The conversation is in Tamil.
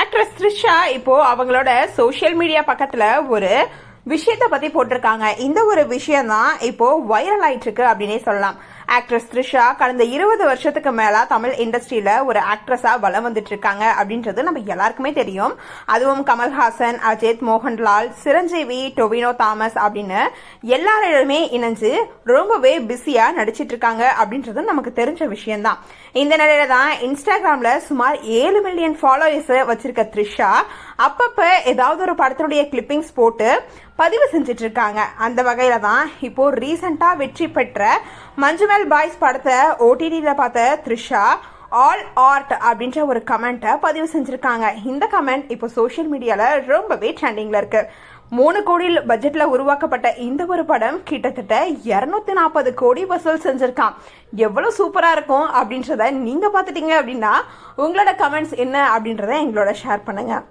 ஆக்ட்ரஸ் த்ரிஷா இப்போ அவங்களோட சோஷியல் மீடியா பக்கத்துல ஒரு விஷயத்த பத்தி போட்டிருக்காங்க. இந்த ஒரு விஷயம் தான் இப்போ வைரல் ஆயிட்டு இருக்கு அப்படின்னே சொல்லலாம். ஆக்ட்ரஸ் த்ரிஷா கடந்த இருபது வருஷத்துக்கு மேலே தமிழ் இண்டஸ்ட்ரியில் ஒரு ஆக்ட்ரஸாக வலம் வந்துட்டு இருக்காங்க அப்படின்றது நம்ம எல்லாருக்குமே தெரியும். அதுவும் கமல்ஹாசன் அஜித் மோகன்லால் சிரஞ்சீவி டொவினோ தாமஸ் அப்படின்னு எல்லாரிடமே இணைஞ்சு ரொம்பவே பிஸியாக நடிச்சிட்டு இருக்காங்க அப்படின்றது நமக்கு தெரிஞ்ச விஷயம்தான். இந்த நிலையில தான் இன்ஸ்டாகிராமில் சுமார் ஏழு மில்லியன் ஃபாலோவர்ஸ் வச்சிருக்க த்ரிஷா அப்பப்போ ஏதாவது ஒரு படத்தினுடைய கிளிப்பிங்ஸ் போட்டு பதிவு செஞ்சிட்டு இருக்காங்க. அந்த வகையில தான் இப்போ ரீசெண்டாக வெற்றி பெற்ற மஞ்சுமெல் பாய்ஸ் படத்தை ஓடிடியில் பார்த்த த்ரிஷா ஆல் ஆர்ட் அப்படின்ற ஒரு கமெண்ட்டை பதிவு செஞ்சுருக்காங்க. இந்த கமெண்ட் இப்போ சோஷியல் மீடியாவில் ரொம்பவே ட்ரெண்டிங்கில் இருக்கு. மூணு கோடி பட்ஜெட்டில் உருவாக்கப்பட்ட இந்த ஒரு படம் கிட்டத்தட்ட இரநூத்தி நாற்பது கோடி வசூல் செஞ்சுருக்கான். எவ்வளோ சூப்பராக இருக்கும் அப்படின்றத நீங்கள் பார்த்துட்டீங்க அப்படின்னா உங்களோட கமெண்ட்ஸ் என்ன அப்படின்றத எங்களோட ஷேர் பண்ணுங்கள்